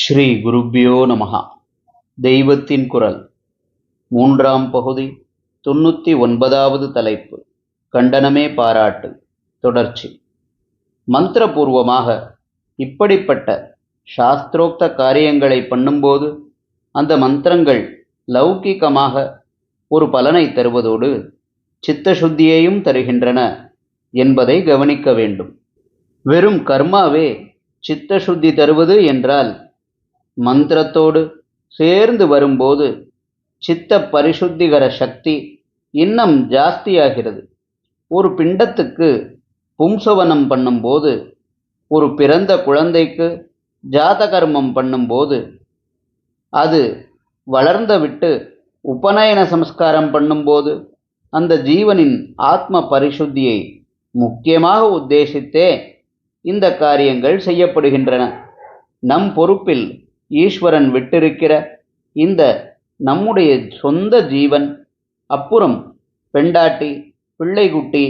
ஸ்ரீ குருப்பியோ நமகா தெய்வத்தின் குரல். மூன்றாம் பகுதி தொண்ணூற்றி ஒன்பதாவது தலைப்பு. கண்டனமே பாராட்டு. தொடர்ச்சி. மந்திரபூர்வமாக இப்படிப்பட்ட சாஸ்திரோக்த காரியங்களை பண்ணும்போது அந்த மந்திரங்கள் லௌகிகமாக ஒரு பலனை தருவதோடு சித்தசுத்தியையும் தருகின்றன என்பதை கவனிக்க வேண்டும். வெறும் கர்மாவே சித்தசுத்தி தருவது என்றால் மந்திரத்தோடு சேர்ந்து வரும்போது சித்த பரிசுத்திகர சக்தி இன்னும் ஜாஸ்தியாகிறது. ஒரு பிண்டத்துக்கு பும்சவனம் பண்ணும்போது ஒரு பிறந்த குழந்தைக்கு ஜாதகர்மம் பண்ணும்போது அது வளர்ந்த விட்டு உபநயன சம்ஸ்காரம் பண்ணும்போது அந்த ஜீவனின் ஆத்ம பரிசுத்தியை முக்கியமாக உத்தேசித்தே இந்த காரியங்கள் செய்யப்படுகின்றன. நம் பொறுப்பில் ஈஸ்வரன் விட்டிருக்கிற இந்த நம்முடைய சொந்த ஜீவன் அப்புறம் பெண்டாட்டி பிள்ளைகுட்டி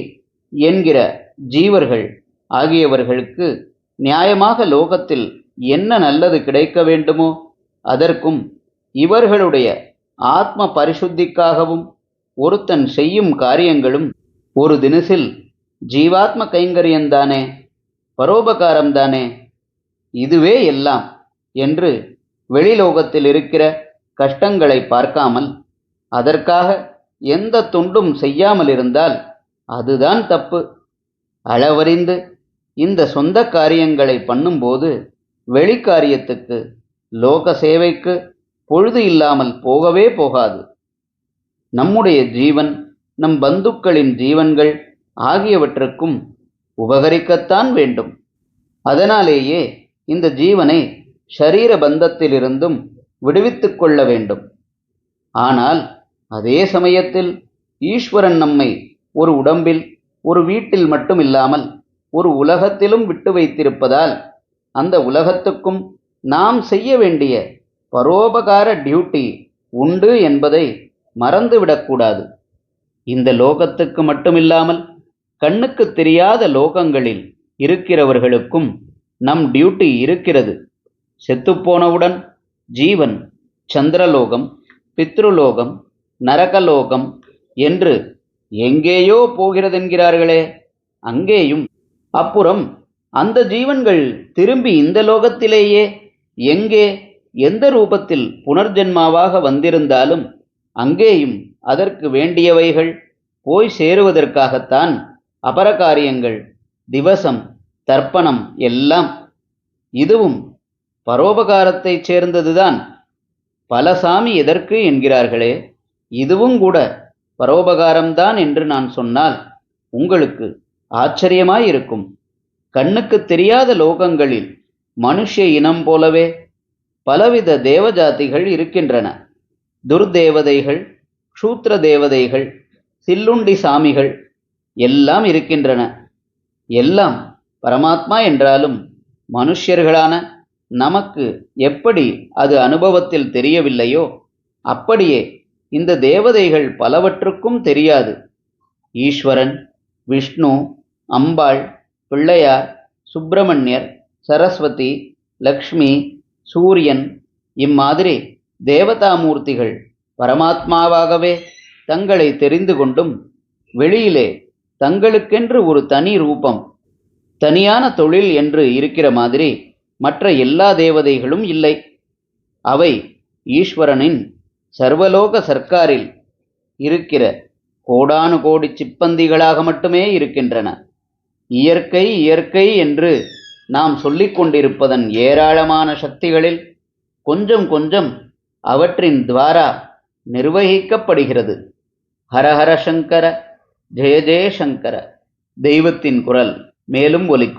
என்கிற ஜீவர்கள் ஆகியவர்களுக்கு நியாயமாக லோகத்தில் என்ன நல்லது கிடைக்க வேண்டுமோ அதற்கும் இவர்களுடைய ஆத்ம பரிசுத்திக்காகவும் ஒருத்தன் செய்யும் காரியங்களும் ஒரு தினசில் ஜீவாத்ம கைங்கரியந்தானே பரோபகாரம்தானே இதுவே எல்லாம் என்று வெளிலோகத்தில் இருக்கிற கஷ்டங்களை பார்க்காமல் அதற்காக எந்த தொண்டும் செய்யாமல் இருந்தால் அதுதான் தப்பு. அளவறிந்து இந்த சொந்த காரியங்களை பண்ணும்போது வெளிக்காரியத்துக்கு லோக சேவைக்கு பொழுது இல்லாமல் போகவே போகாது. நம்முடைய ஜீவன் நம் பந்துக்களின் ஜீவன்கள் ஆகியவற்றுக்கும் உபகரிக்கத்தான் வேண்டும். அதனாலேயே இந்த ஜீவனை ஷரீர பந்தத்திலிருந்தும் விடுவித்துக் கொள்ள வேண்டும். ஆனால் அதே சமயத்தில் ஈஸ்வரன் நம்மை ஒரு உடம்பில் ஒரு வீட்டில் மட்டும் இல்லாமல் ஒரு உலகத்திலும் விட்டு வைத்திருப்பதால் அந்த உலகத்துக்கும் நாம் செய்ய வேண்டிய பரோபகார டியூட்டி உண்டு என்பதை மறந்துவிடக்கூடாது இந்த லோகத்துக்கு மட்டுமில்லாமல் கண்ணுக்கு தெரியாத லோகங்களில் இருக்கிறவர்களுக்கும் நம் டியூட்டி இருக்கிறது. செத்துப்போனவுடன் ஜீவன் சந்திரலோகம் பித்ருலோகம் நரகலோகம் என்று எங்கேயோ போகிறதென்கிறார்களே அங்கேயும். அப்புறம் அந்த ஜீவன்கள் திரும்பி இந்த லோகத்திலேயே எங்கே எந்த ரூபத்தில் புனர்ஜென்மாவாக வந்திருந்தாலும் அங்கேயும் அதற்கு வேண்டியவைகள் போய் சேருவதற்காகத்தான் அபரகாரியங்கள் திவசம் தர்ப்பணம் எல்லாம். இதுவும் பரோபகாரத்தைச் சேர்ந்ததுதான். பலசாமி எதற்கு என்கிறார்களே? இதுவும் கூட பரோபகாரம்தான் என்று நான் சொன்னால் உங்களுக்கு ஆச்சரியமாயிருக்கும். கண்ணுக்கு தெரியாத லோகங்களில் மனுஷ இனம் போலவே பலவித தேவஜாதிகள் இருக்கின்றன. துர்தேவதைகள் க்ஷூத்திர தேவதைகள் சில்லுண்டி சாமிகள் எல்லாம் இருக்கின்றன. எல்லாம் பரமாத்மா என்றாலும் மனுஷ்யர்களான நமக்கு எப்படி அது அனுபவத்தில் தெரியவில்லையோ அப்படியே இந்த தேவதைகள் பலவற்றுக்கும் தெரியாது. ஈஸ்வரன் விஷ்ணு அம்பாள் பிள்ளையார் சுப்பிரமணியர் சரஸ்வதி லக்ஷ்மி சூரியன் இம்மாதிரி தேவதாமூர்த்திகள் பரமாத்மாவாகவே தங்களை தெரிந்து கொண்டும் வெளியிலே தங்களுக்கென்று ஒரு தனி ரூபம் தனியான தொழில் என்று இருக்கிற மாதிரி மற்ற எல்லா தேவதைகளும் இல்லை. அவை ஈஸ்வரனின் சர்வலோக சர்க்காரில் இருக்கிற கோடானு கோடி சிப்பந்திகளாக மட்டுமே இருக்கின்றன. இயற்கை இயற்கை என்று நாம் சொல்லிக் கொண்டிருப்பதன் ஏராளமான சக்திகளில் கொஞ்சம் கொஞ்சம் அவற்றின் துவாரா நிர்வகிக்கப்படுகிறது. ஹரஹர சங்கர ஜெய ஜெய சங்கர தெய்வத்தின் குரல் மேலும் ஒலிக்கும்.